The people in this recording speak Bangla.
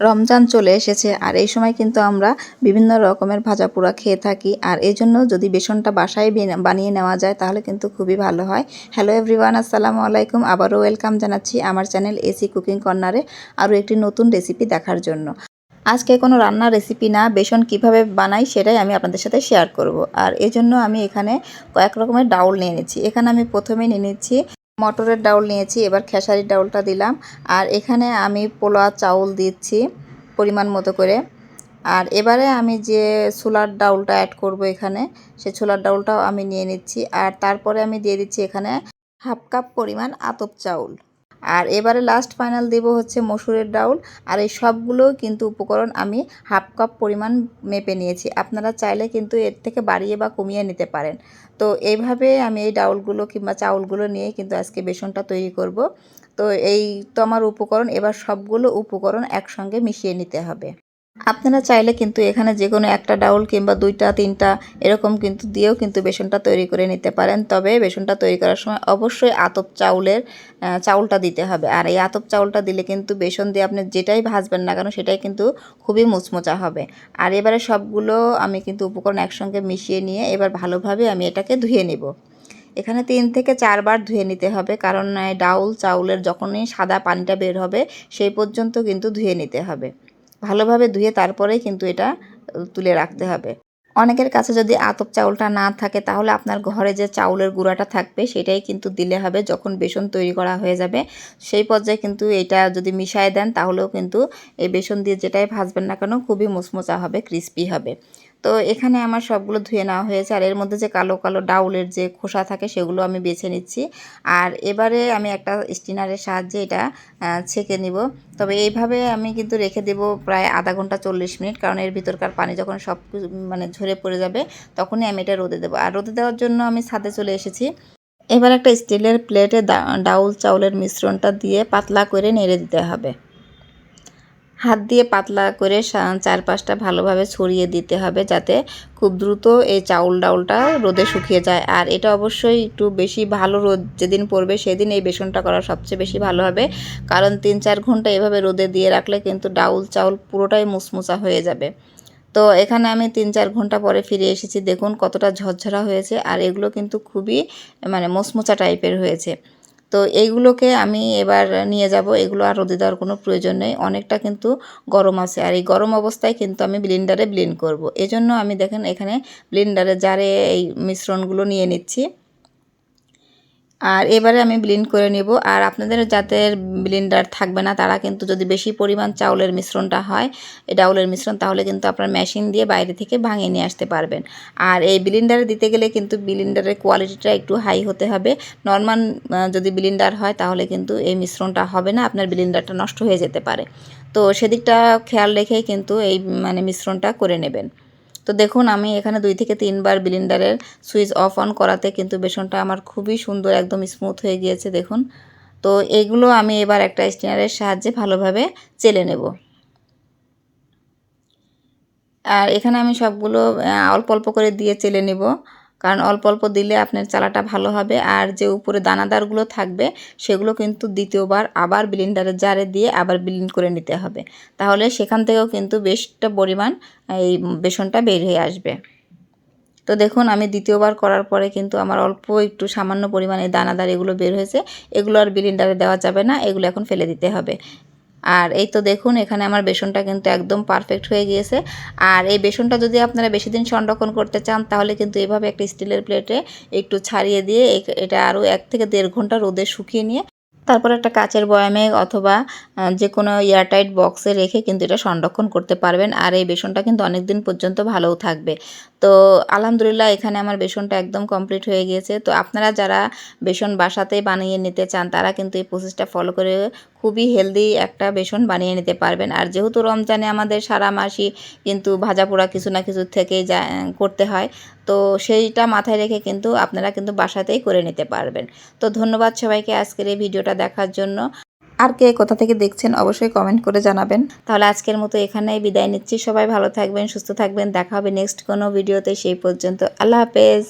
রমজান চলে এসেছে, আর এই সময় কিন্তু আমরা বিভিন্ন রকমের ভাজা পোড়া খেয়ে থাকি। আর এই জন্য যদি বেসনটা বাসায় বানিয়ে নেওয়া যায়, তাহলে কিন্তু খুবই ভালো হয়। হ্যালো এভরিওয়ান, আসসালামু আলাইকুম। আবারও ওয়েলকাম জানাচ্ছি আমার চ্যানেল এসি কুকিং কর্নারে আরও একটি নতুন রেসিপি দেখার জন্য। আজকে কোনো রান্নার রেসিপি না, বেসন কীভাবে বানাই সেটাই আমি আপনাদের সাথে শেয়ার করব। আর এই জন্য আমি এখানে কয়েক রকমের ডাউল নিয়ে নিচ্ছি এখানে আমি প্রথমে নিয়ে নিচ্ছি মটরের ডাউল নিয়েছি, এবার খেসারির ডাউলটা দিলাম। আর এখানে আমি পোলা চাউল দিচ্ছি পরিমাণ মতো করে। আর এবারে আমি যে ছোলার ডাউলটা অ্যাড করব এখানে, সে ছোলার ডাউলটাও আমি নিয়ে নিচ্ছি। আর তারপরে আমি দিয়ে দিচ্ছি এখানে হাফ কাপ পরিমাণ আতপ চাউল। আর এবারে লাস্ট ফাইনাল দেব হচ্ছে মসুরের ডাউল। আর এই সবগুলো কিন্তু উপকরণ আমি হাফ কাপ পরিমাণ মেপে নিয়েছি। আপনারা চাইলে কিন্তু এর থেকে বাড়িয়ে বা কমিয়ে নিতে পারেন। তো এইভাবে আমি এই ডাউলগুলো কিংবা চাউলগুলো নিয়ে কিন্তু আজকে বেসনটা তৈরি করব। তো এই তো আমার উপকরণ। এবার সবগুলো উপকরণ একসঙ্গে মিশিয়ে নিতে হবে। আপনারা চাইলে কিন্তু এখানে যে কোনো একটা ডাউল কিংবা দুইটা, তিনটা এরকম কিন্তু দিয়েও কিন্তু বেসনটা তৈরি করে নিতে পারেন। তবে বেসনটা তৈরি করার সময় অবশ্যই আতপ চাউলের চাউলটা দিতে হবে। আর এই আতপ চাউলটা দিলে কিন্তু বেসন দিয়ে আপনি যেটাই ভাজবেন না কেন সেটাই কিন্তু খুবই মুচমোচা হবে। আর এবারে সবগুলো আমি কিন্তু উপকরণ একসঙ্গে মিশিয়ে নিয়ে এবার ভালোভাবে আমি এটাকে ধুয়ে নেব। এখানে তিন থেকে চারবার ধুয়ে নিতে হবে, কারণ ডাউল চাউলের যখনই সাদা পানিটা বের হবে সেই পর্যন্ত কিন্তু ধুয়ে নিতে হবে। ভালোভাবে ধুয়ে তারপরে কিন্তু এটা তুলে রাখতে হবে। অনেকের কাছে যদি আতপ চাউলটা না থাকে, তাহলে আপনার ঘরে যে চাউলের গুঁড়াটা থাকবে, সেটাই কিন্তু দিলে হবে যখন বেসন তৈরি করা হয়ে যাবে। সেই পর্যায়ে কিন্তু এটা যদি মিশায় দেন, তাহলেও কিন্তু এই বেসন দিয়ে যেটাই ভাজবেন না কেন, খুবই মোচমোচা হবে, ক্রিস্পি হবে। তো এখানে আমার সবগুলো ধুয়ে নেওয়া হয়েছে। আর এর মধ্যে যে কালো কালো ডাউলের যে খোসা থাকে সেগুলো আমি বেছে নিচ্ছি। আর এবারে আমি একটা স্টিনারের সাহায্যে এটা ছেঁকে নিব। তবে এইভাবে আমি কিন্তু রেখে দেব প্রায় আধা ঘণ্টা চল্লিশ মিনিট। কারণ এর ভিতরকার পানি যখন সব মানে ঝরে পড়ে যাবে, তখনই আমি এটা রোদে দেবো। আর রোদে দেওয়ার জন্য আমি ছাদে চলে এসেছি। এবার একটা স্টিলের প্লেটে ডাউল চাউলের মিশ্রণটা দিয়ে পাতলা করে নেড়ে দিতে হবে। হাত দিয়ে পাতলা করে চারপাশটা ভালোভাবে ছড়িয়ে দিতে হবে যাতে খুব দ্রুত এই চাউল ডাউলটা রোদে শুকিয়ে যায়। আর এটা অবশ্যই একটু বেশি ভালো রোদ যেদিন পড়বে সেদিন এই বেসনটা করা সবচেয়ে বেশি ভালো হবে। কারণ তিন চার ঘণ্টা এভাবে রোদে দিয়ে রাখলে কিন্তু ডাউল চাউল পুরোটাই মুসমুসা হয়ে যাবে। তো এখানে আমি তিন চার ঘণ্টা পরে ফিরে এসেছি। দেখুন কতটা ঝরঝরা হয়েছে। আর এগুলো কিন্তু খুবই মানে মোচমোচা টাইপের হয়েছে। তো এইগুলোকে আমি এবার নিয়ে যাব। এগুলো আর রোদে দেওয়ার কোনো প্রয়োজন নেই। অনেকটা কিন্তু গরম আছে। আর এই গরম অবস্থায় কিন্তু আমি ব্লেন্ডারে ব্লেন্ড করব। এজন্য আমি দেখেন এখানে ব্লেন্ডারে জারে এই মিশ্রণগুলো নিয়ে নিচ্ছি। আর এবারে আমি ব্লেন্ড করে নেব। আর আপনাদের যাদের ব্লেন্ডার থাকবে না, তারা কিন্তু যদি বেশি পরিমাণ চাউলের মিশ্রণটা হয়, এই ডাউলের মিশ্রণ, তাহলে কিন্তু আপনার মেশিন দিয়ে বাইরে থেকে ভাঙিয়ে নিয়ে আসতে পারবেন। আর এই ব্লেন্ডারে দিতে গেলে কিন্তু ব্লেন্ডারের কোয়ালিটিটা একটু হাই হতে হবে। নর্মাল যদি ব্লেন্ডার হয়, তাহলে কিন্তু এই মিশ্রণটা হবে না, আপনার ব্লেন্ডারটা নষ্ট হয়ে যেতে পারে। তো সেদিকটা খেয়াল রেখেই কিন্তু এই মানে মিশ্রণটা করে নেবেন। তো দেখুন, আমি এখানে দুই থেকে তিনবার ব্লিন্ডারের সুইচ অফ অন করাতে কিন্তু বেসনটা আমার খুবই সুন্দর একদম স্মুথ হয়ে গিয়েছে, দেখুন। তো এগুলো আমি এবার একটা স্টিনারের সাহায্যে ভালোভাবে চেলে নেব। আর এখানে আমি সবগুলো অল্প অল্প করে দিয়ে চেলে নেব। কারণ অল্প অল্প দিলে আপনার চালাটা ভালো হবে। আর যে উপরে দানাদারগুলো থাকবে, সেগুলো কিন্তু দ্বিতীয়বার আবার ব্লেন্ডারের জারে দিয়ে আবার ব্লেন্ড করে নিতে হবে। তাহলে সেখান থেকেও কিন্তু বেশটা পরিমাণ এই বেসনটা বের হয়ে আসবে। তো দেখুন, আমি দ্বিতীয়বার করার পরে কিন্তু আমার অল্প একটু সামান্য পরিমাণে দানাদার এগুলো বের হয়েছে। এগুলো আর ব্লেন্ডারে দেওয়া যাবে না, এগুলো এখন ফেলে দিতে হবে। আর এই তো দেখুন, এখানে আমার বেসনটা কিন্তু একদম পারফেক্ট হয়ে গিয়েছে। আর এই বেসনটা যদি আপনারা বেশি দিন সংরক্ষণ করতে চান, তাহলে কিন্তু এভাবে একটা স্টিলের প্লেটে একটু ছাড়িয়ে দিয়ে এটা আরও এক থেকে দেড় ঘণ্টা রোদে শুকিয়ে নিয়ে তারপর একটা কাচের বয়ামে অথবা যে কোনো এয়ারটাইট বক্সে রেখে কিন্তু এটা সংরক্ষণ করতে পারবেন। আর এই বেসনটা কিন্তু অনেক দিন পর্যন্ত ভালোও থাকবে। তো আলহামদুলিল্লাহ এখানে আমার বেসনটা একদম কমপ্লিট হয়ে গিয়েছে। তো আপনারা যারা বেসন বাসাতেই বানিয়ে নিতে চান, তারা কিন্তু এই প্রসেসটা ফলো করে খুবই হেলদি একটা বেসন বানিয়ে নিতে পারবেন। আর যেহেতু রমজানে আমাদের সারা মাসই কিন্তু ভাজা পোড়া কিছু না কিছু থেকে যা করতে হয়, তো সেইটা মাথায় রেখে কিন্তু আপনারা কিন্তু বাসাতেই করে নিতে পারবেন। তো ধন্যবাদ সবাইকে আজকের এই ভিডিওটা দেখার জন্য। আর কে কোথা থেকে দেখছেন অবশ্যই কমেন্ট করে জানাবেন। তাহলে আজকের মতো এখানেই বিদায় নিচ্ছি। সবাই ভালো থাকবেন, সুস্থ থাকবেন। দেখা হবে নেক্সট কোনো ভিডিওতে সেই পর্যন্ত আল্লাহ হাফেজ।